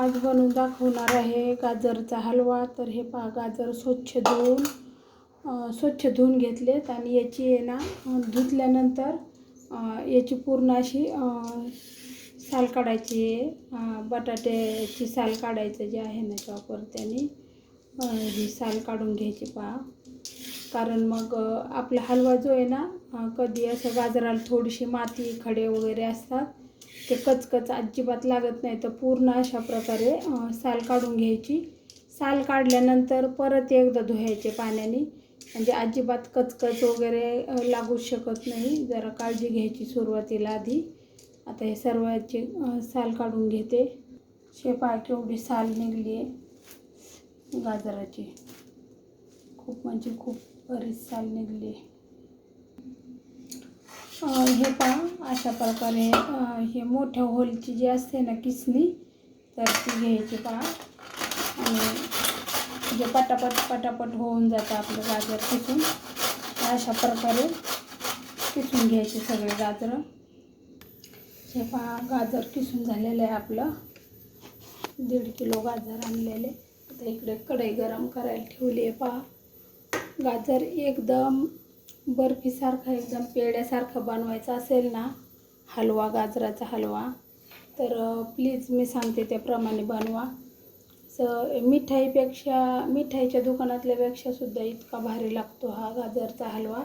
आज बनवून दाखवणार आहे गाजरचा हलवा. तर हे पहा गाजर स्वच्छ धुवून स्वच्छ धुवून घेतलेत आणि याची आहे ना धुतल्यानंतर याची पूर्ण अशी साल काढायची आहे. बटाट्याची साल काढायचं जे आहे ना चॉपर त्याने ही साल काढून घ्यायची पहा. कारण मग आपला हलवा जो आहे ना कधी असं गाजराला थोडीशी माती खडे वगैरे असतात ते कचकच अजिबात लागत नाही. तर पूर्ण अशा प्रकारे साल काढून घ्यायची. साल काढल्यानंतर परत एकदा धुवायचे पाण्याने. म्हणजे अजिबात कचकच वगैरे लागू लागूच शकत नाही. जरा काळजी घ्यायची सुरुवातीला आधी. आता हे सर्वांची साल काढून घेते. शेपा केवढी साल निघली आहे. गाजराची. खूप म्हणजे खूप बरीच साल निघली आहे. हे पहा अशा प्रकारे हे मोठ्या होलची जी असते ना किसणी तर ती घ्यायची पहा. आणि जे पटापट पटापट होऊन जातं आपलं गाजर किसून अशा प्रकारे किसून घ्यायचे सगळे गाजरं. हे पहा गाजर किसून झालेलं आहे आपलं. दीड किलो गाजर आणलेले. आता इकडे कढई गरम करायला ठेवली आहे पहा. गाजर एकदम बर्फीसारखा एकदम पेड्यासारखा बनवायचा असेल ना हलवा गाजराचा हलवा तर प्लीज मी सांगते त्याप्रमाणे बनवा. स मिठाईपेक्षा मिठाईच्या दुकानातल्यापेक्षा सुद्धा इतका भारी लागतो हा गाजरचा हलवा.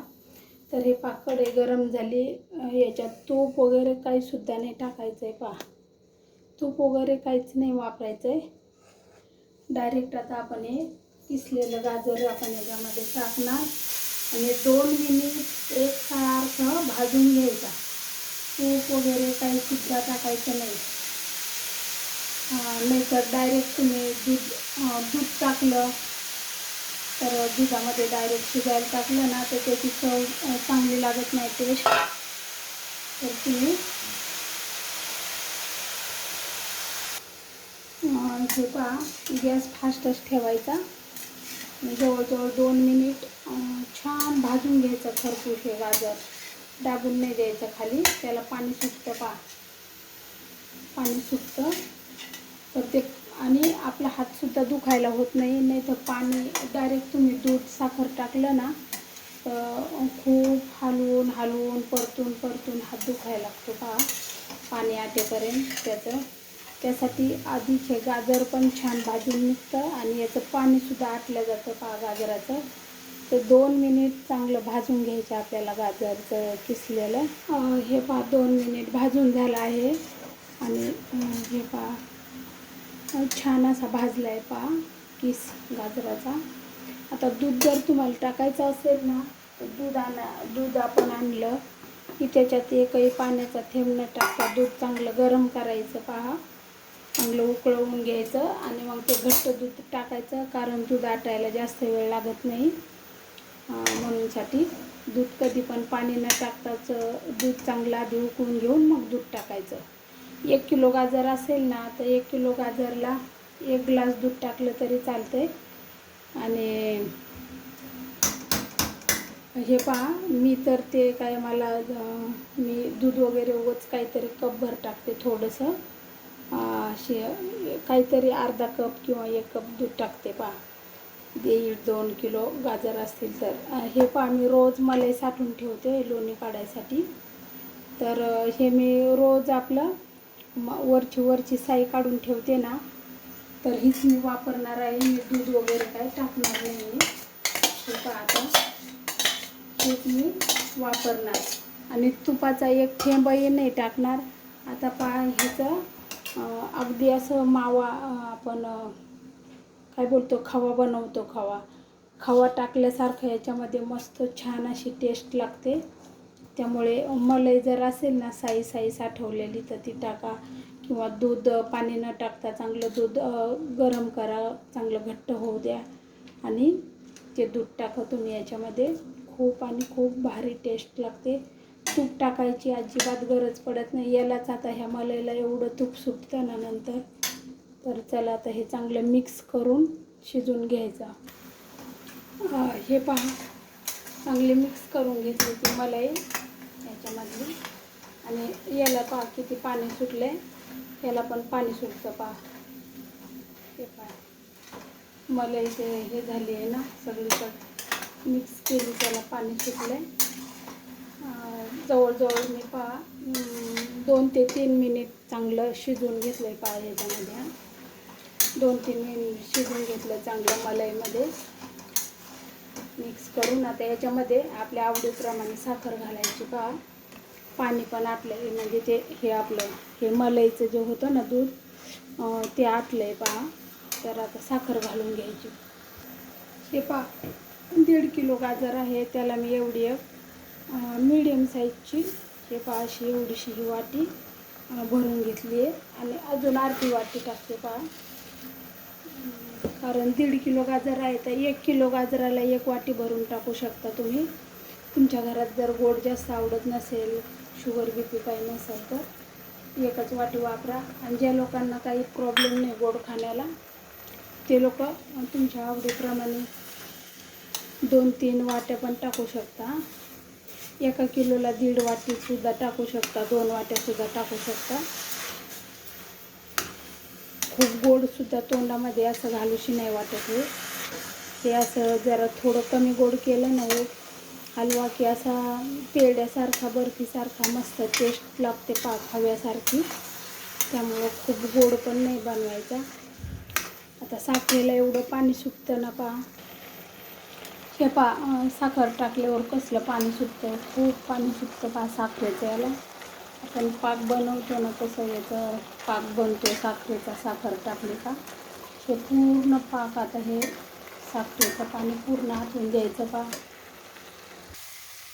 तर हे पाकडे गरम झाली याच्यात तूप वगैरे काहीसुद्धा नाही टाकायचं आहे पहा. तूप वगैरे काहीच नाही वापरायचं आहे डायरेक्ट आता आपण हे किसलेलं गाजर आपण याच्यामध्ये टाकणार. आणि दोन मिनिट एक सारखं भाजून घ्यायचा. तूप वगैरे काही सुद्धा टाकायचं नाही. नाहीतर डायरेक्ट तुम्ही दूध दूध टाकलं तर दुधामध्ये डायरेक्ट शिजायला टाकलं ना तर त्याची चव चांगली लागत नाही टेस्ट तर तुम्ही झोपा हे पहा गॅस फास्टच ठेवायचा. जवळजवळ दोन मिनिट छान भाजून घ्यायचं खरपूस हे गाजर. दाबून नाही द्यायचं खाली. त्याला पाणी सुटतं पहा. पाणी सुटतं. तर ते आणि आपला हातसुद्धा दुखायला होत नाही. नाही तर पाणी डायरेक्ट तुम्ही दूध साखर टाकलं ना तर खूप हलवून हलवून परतून परतून हात दुखायला लागतो पहा. पाणी आटेपर्यंत त्याचं. त्यासाठी आधीच हे गाजर पण छान भाजून निघतं आणि याचं पाणीसुद्धा आटलं जातं पहा गाजराचं. ते दोन मिनिट चांगलं भाजून घ्यायचं आपल्याला गाजरचं किसलेलं. हे पहा दोन मिनिट भाजून झालं आहे. आणि हे पहा छान असा भाजला आहे पहा किस गाजराचा. आता दूध जर तुम्हाला टाकायचं असेल ना तर दूध आणा दूध आपण आणलं की त्याच्यात एकही पाण्याचा थेंब न टाकता दूध चांगलं गरम करायचं पहा. चांगलं उकळवून घ्यायचं आणि मग ते घट्ट दूध टाकायचं कारण दूध आटायला जास्त वेळ लागत नाही. म्हणूनसाठी दूध कधी पण पाणी न टाकताच दूध चांगला आधी उकळून घेऊन मग दूध टाकायचं. एक किलो गाजर असेल ना तर एक किलो गाजरला एक ग्लास दूध टाकलं तरी चालतंय. आणि हे पहा मी तर ते काय मला मी दूध वगैरे उगाच काहीतरी कपभर टाकते थोडंसं. असे काहीतरी अर्धा कप किंवा एक कप दूध टाकते पहा. दीड दोन किलो गाजर असतील तर. हे पहा मी रोज मलाई साठवून ठेवते लोणी काढायसाठी. तर हे मी रोज आपलं म वरची वरची साई काढून ठेवते ना तर हीच मी वापरणार आहे. मी दूध वगैरे काय टाकणार नाही. मी हे आता. हेच मी वापरणार. आणि तुपाचा एक थेंबही नाही टाकणार. आता पहा ह्याचं अगदी असं मावा आपण काय बोलतो खवा बनवतो खवा. खवा टाकल्यासारखं याच्यामध्ये मस्त छान अशी टेस्ट लागते. त्यामुळे मलाई जर असेल ना साई साई साठवलेली तर ती टाका. किंवा दूध पाणी न टाकता चांगलं दूध गरम करा चांगलं घट्ट होऊ द्या. आणि ते दूध टाका तुम्ही याच्यामध्ये. खूप आणि खूप भारी टेस्ट लागते. तूप टाकायची अजिबात गरज पडत नाही. यालाच आता ह्या मलाईला एवढं तूप सुटतं ना नंतर. तर चला आता हे चांगलं मिक्स करून शिजून घ्यायचं. हे पहा. चांगले मिक्स करून घेतली ती मलाई याच्यामधली. आणि याला पहा किती पाणी सुटलं आहे याला पण पाणी सुटतं पहा. हे पहा. मलाई ते हे झाली आहे ना सगळीकडे मिक्स केली त्याला पाणी सुटलं जवळजवळ मी पहा दोन ते तीन मिनिट चांगलं शिजवून घेतलं आहे पहा याच्यामध्ये दोन तीन मिनिट शिजून घेतलं चांगलं मलईमध्ये. मिक्स करून आता याच्यामध्ये आपल्या आवडीप्रमाणे साखर घालायची पहा. पाणी पण आटलं आहे म्हणजे ते हे आपलं हे मलईचं जे होतं ना दूध ते आटलं आहे पहा. तर आता साखर घालून घ्यायची. हे पहा दीड किलो गाजर आहे त्याला मी एवढी एक मीडियम साईजची हे पहा अशी एवढीशी ही वाटी भरून घेतली आहे. आणि अजून अर्धी वाटी टाकते पहा. कारण दीड किलो गाजर आहे तर एक किलो गाजराला एक वाटी भरून टाकू शकता तुम्ही. तुमच्या घरात जर गोड जास्त आवडत नसेल शुगर बी पी काही नसेल तर एकच वाटी वापरा. आणि ज्या लोकांना काही प्रॉब्लेम नाही गोड खाण्याला ते लोक तुमच्या आवडीप्रमाणे दोन तीन वाट्या पण टाकू शकता. एका किलोला दीड वाटीसुद्धा टाकू शकता दोन वाट्यासुद्धा टाकू शकता. खूप गोडसुद्धा तोंडामध्ये असं घालूशी नाही वाटत हे. ते असं जरा थोडं कमी गोड केलं ना हलवा की असा पेड्यासारखा बर्फीसारखा मस्त टेस्ट लागते पाक हव्यासारखी. त्यामुळं खूप गोड पण नाही बनवायचा. आता साखरेला एवढं पाणी सुटतं ना पा. हे पा साखर टाकल्यावर कसलं पाणी सुटतं? खूप पाणी सुटतं पा साखरेचं याला. आपण पाक बनवतो ना तसं याचं पाक बनतो साखरेचा साखर टाकली का हे पूर्ण पाक आता हे साखरेचं पाणी पूर्ण आटून द्यायचं पा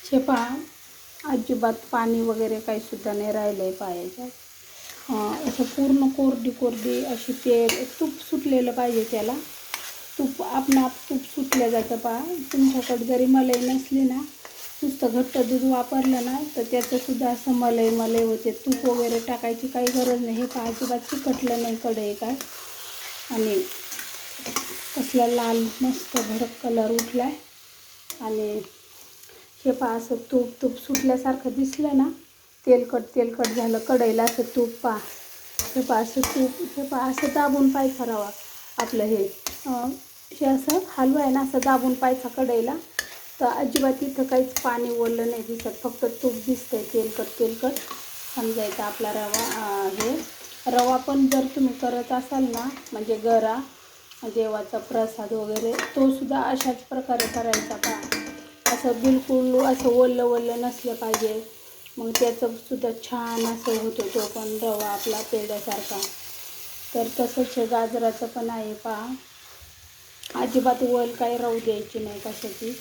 हे पहा अजिबात पाणी वगैरे काही सुद्धा नाही राहिलं आहे पायाच्यात असं पूर्ण कोरडी कोरडी अशी तेल तूप सुटलेलं पाहिजे त्याला. तूप आपण तूप सुटलं जातं पहा. तुमच्याकडे जरी मलाई नसली ना नुसतं घट्ट दूध वापरलं ना तर त्याचंसुद्धा असं मलई मलई होते. तूप वगैरे टाकायची काही गरज नाही. हे पहा अजिबात चिकटलं नाही कडे काय. आणि कसला लाल मस्त भडक कलर उठला आहे आणि हे पहा असं तूप तूप सुटल्यासारखं दिसलं ना तेलकट तेलकट झालं कढईला असं तूप पहा. हे पहा असं तूप हे पहा असं दाबून पाय करावा. आपलं हे हे असं हलवा आहे ना असं दाबून पायचा कढईला. तर अजिबात इथं काहीच पाणी ओरलं नाही दिसत. फक्त तूप दिसतंय तेलकट तेलकट. समजायचं आपला रवा हे. रवा पण जर तुम्ही करत असाल ना म्हणजे गरा देवाचा प्रसाद वगैरे तो सुद्धा अशाच प्रकारे करायचा का? असं बिलकुल असं ओललं ओललं नसलं पाहिजे. मग त्याचं सुद्धा छान असं होतो तो पण रवा आपला पेड्यासारखा तर तसंच हे गाजराचं पण आहे पहा. अजिबात वल काही राहू द्यायची नाही कशाची.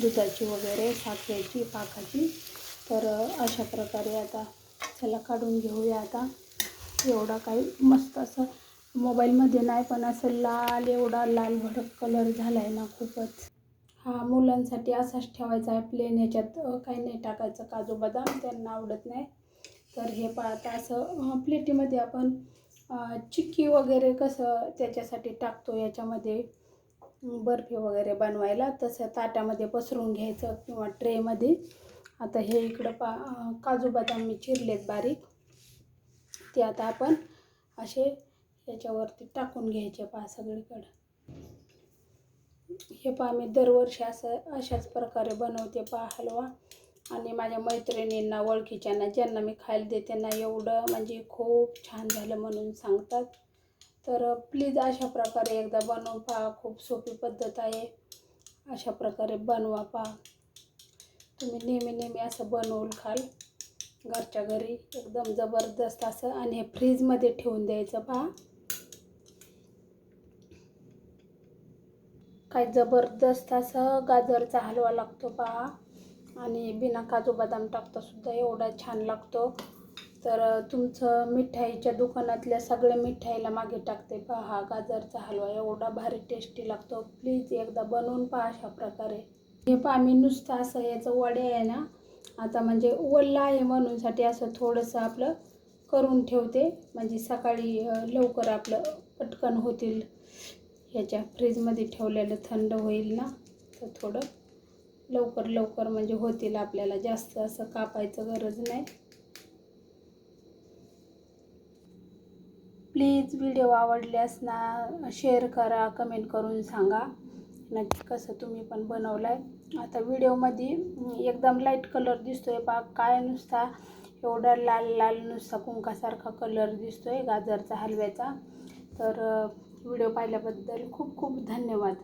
दुधाची वगैरे साखरेची पाकाची. तर अशा प्रकारे आता चला काढून घेऊया आता. एवढा काही मस्त असं मोबाईलमध्ये नाही पण असं लाल एवढा लाल भडक कलर झाला आहे ना खूपच. हा मुलांसाठी असाच ठेवायचा आहे प्लेन ह्याच्यात. काही नाही टाकायचं काजू बदाम त्यांना आवडत नाही. तर हे पाहता असं प्लेटीमध्ये आपण चिक्की वगैरे कसं त्याच्यासाठी टाकतो याच्यामध्ये. बर्फी वगैरे बनवायला तसं ताटामध्ये पसरून घ्यायचं किंवा ट्रेमध्ये. आता हे इकडं पा काजू बदाम मी चिरलेत बारीक. ते आता आपण असे याच्यावरती टाकून घ्यायचे पहा सगळीकडं. हे पहा मी दरवर्षी असं अशाच प्रकारे बनवते पा हलवा. आणि माझ्या मैत्रिणींना ओळखीच्यांना ज्यांना मी खायला देते ना एवढं म्हणजे खूप छान झालं म्हणून सांगतात. तर प्लीज अशा प्रकारे एकदा बनवून पहा. खूप सोपी पद्धत आहे. अशा प्रकारे बनवा पहा. तुम्ही नेहमी नेहमी असं बनवून खाल. घरच्या घरी एकदम जबरदस्त असं आणि हे फ्रीजमध्ये ठेवून द्यायचं पहा. काय जबरदस्त असं गाजरचा हलवा लागतो पहा. आणि बिना काजू बदाम टाकता सुद्धा एवढा छान लागतो. तर तुमचं मिठाईच्या दुकानातल्या सगळ्या मिठाईला मागे टाकते पहा. गाजरचा हलवा एवढा भारी टेस्टी लागतो. प्लीज एकदा बनवून पहा अशा प्रकारे. हे पहा मी नुसतं असं याचं वडे आहे ना आता म्हणजे ओला आहे म्हणूनसाठी असं थोडंसं आपलं करून ठेवते. म्हणजे सकाळी लवकर आपलं पटकन होतील. ह्याच्या फ्रीजमध्ये ठेवलेलं थंड होईल ना तर थोडं लवकर लवकर म्हणजे होतील आपल्याला. जास्त असं कापायचं गरज नाही. प्लीज व्हिडिओ आवडल्यास ना शेअर करा कमेंट करून सांगा. नक्की कसं तुम्ही पण बनवलं आहे आता व्हिडिओमध्ये एकदम लाइट कलर दिसतो आहे पा काय नुसता एवढा लाल लाल नुसता कुंकासारखा कलर दिसतो आहे गाजरचा हलव्याचा. तर व्हिडिओ पाहिल्याबद्दल खूप खूप धन्यवाद.